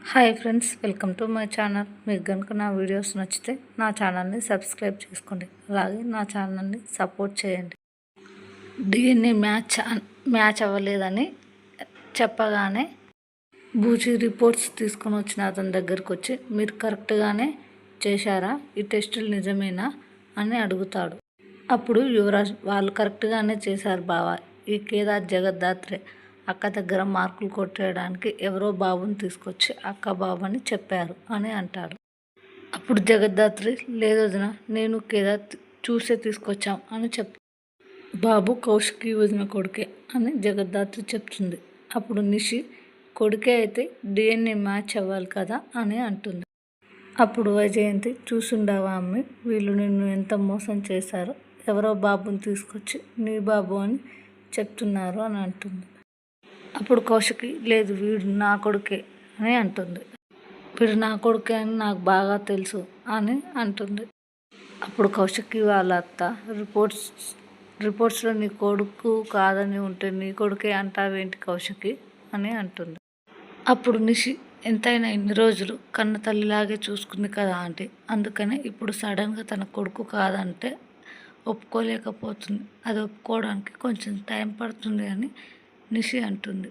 Hi friends welcome to my channel. మీకు కనుక నా వీడియోస్ నచ్చితే నా ఛానల్ని సబ్స్క్రైబ్ చేసుకోండి. అలాగే నా ఛానల్ని సపోర్ట్ చేయండి. డిఎన్ఏ మ్యాచ్ మ్యాచ్ అవ్వలేదని చెప్పగానే బూచి రిపోర్ట్స్ తీసుకొని వచ్చిన అతని దగ్గరికి వచ్చి మీరు కరెక్ట్గానే చేశారా? ఈ టెస్టులు నిజమేనా? అని అడుగుతాడు. అప్పుడు యువరాజ్ వాళ్ళు కరెక్ట్గానే చేశారు బావా. ఈ కేదార్ జగద్దాత్రే అక్క దగ్గర మార్కులు కొట్టేయడానికి ఎవరో బాబుని తీసుకొచ్చి అక్క బాబు అని చెప్పారు అని అంటాడు. అప్పుడు జగద్ధాత్రి లేదు వదిన నేను కేదార్ చూసే తీసుకొచ్చాం అని చెప్ బాబు కౌశికి వదిన కొడుకే అని జగద్ధాత్రి చెప్తుంది. అప్పుడు నిషి కొడుకే అయితే డిఎన్ఏ మ్యాచ్ అవ్వాలి కదా అని అంటుంది. అప్పుడు వైజయంతి చూసుండావా అమ్మి వీళ్ళు నిన్ను ఎంత మోసం చేశారో ఎవరో బాబుని తీసుకొచ్చి నీ బాబు అని చెప్తున్నారు అని అంటుంది. అప్పుడు కౌశికి లేదు వీడు నా కొడుకే అని అంటుంది. వీడు నా కొడుకే అని నాకు బాగా తెలుసు అని అంటుంది. అప్పుడు కౌశికి వాళ్ళ అత్త రిపోర్ట్స్ రిపోర్ట్స్లో నీ కొడుకు కాదని ఉంటే నీ కొడుకే అంటావేంటి కౌశికి? అని అంటుంది. అప్పుడు నిషి ఎంతైనా ఇన్ని రోజులు కన్న తల్లిలాగే చూసుకుంది కదా ఆంటీ అందుకనే ఇప్పుడు సడన్గా తన కొడుకు కాదంటే ఒప్పుకోలేకపోతుంది. అది ఒప్పుకోవడానికి కొంచెం టైం పడుతుంది అని నిషి అంటుంది.